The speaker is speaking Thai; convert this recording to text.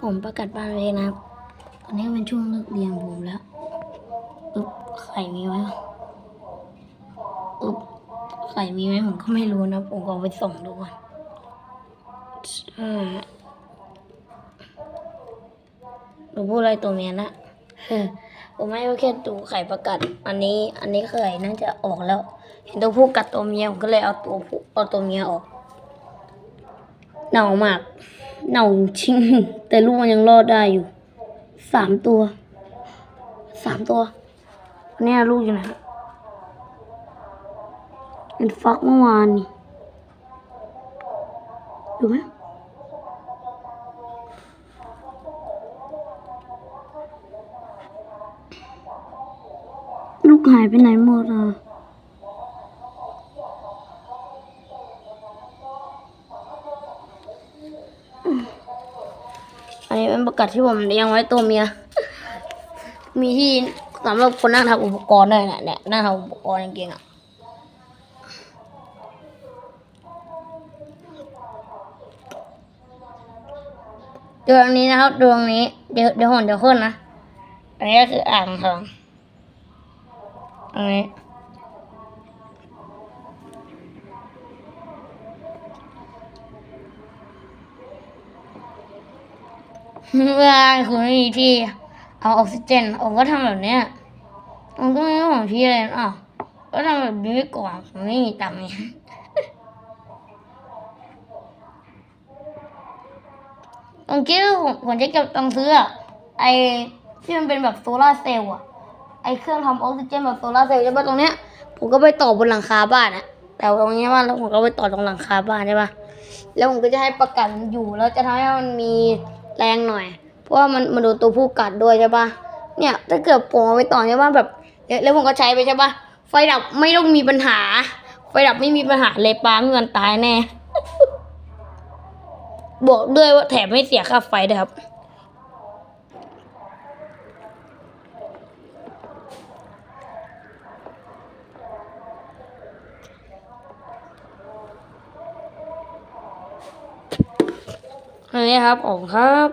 ผมประกาศบ้านเลยนะครับ ตอนนี้เป็นช่วงเลิกเรียนผมแล้วอึ๊บไข่มีไหมอึ๊บไข่มีไหมผมก็ไม่รู้นะ ผมก็ไปส่งดูก่อนหนูพูดอะไรตัวเมียนะผมไม่โอเคดูไข่ประกาศอันนี้ อันนี้ไข่น่าจะออกแล้ว เห็นตัวผู้กัดตัวเมียผมก็เลยเอาตัวผู้เอาตัวเมียออกเน่ามาก เน่าชิง แต่ลูกมันยังรอดได้อยู่สามตัวสามตัว เนี่ยลูกอยู่ไหนเป็นฟักเมื่อวานนี่ดูไหมลูกหายไปไหนหมดอะ อันนี้เป็นประกาศที่ผมเลี้ยงไว้ตัวเมีย มีที่สำหรับคนนั่งทำอุปกรณ์ด้วยเนี่ยเนี่ยนั่งทำอุปกรณ์จริงๆอะดวงนี้นะครับดวงนี้เดี๋ยวเดี๋ยวผมจะขึ้นนะ อันนี้ก็คืออ่างทองอันนี้ เวลาคุณไม่มีที่เอาออกซิเจนผมก็ทำแบบเนี้ยมันก็ไม่ของพี่เลยอะก็ทำแบบนี้ไว้ก่อนผมไม่มีตังค์ไงตรงกี้ผมผมจะเก็บตังค์ซื้ออะไอที่มันเป็นแบบโซลาร์เซลล์อะไอเครื่องทำออกซิเจนแบบโซลาร์เซลล์ใช่ปะตรงเนี้ยผมก็ไปต่อบนหลังคาบ้านอะแต่ตรงนี้ว่าแล้วผมก็ไปต่อตรงหลังคาบ้านใช่ปะแล้วผมก็จะให้ประกันอยู่แล้วจะทำให้มันมี แรงหน่อย เพราะว่ามันมันโดนตัวผู้กัดด้วยใช่ปะเนี่ยถ้าเกิดผมเอาไปต่อใช่ปะแบบ แล้วผมก็ใช้ไปใช่ปะไฟดับไม่ต้องมีปัญหา ไฟดับไม่มีปัญหาเลยปลาไม่กันตายแน่บอกด้วยว่าแถมไม่เสียค่าไฟด้วยครับ นี้ครับออกครับ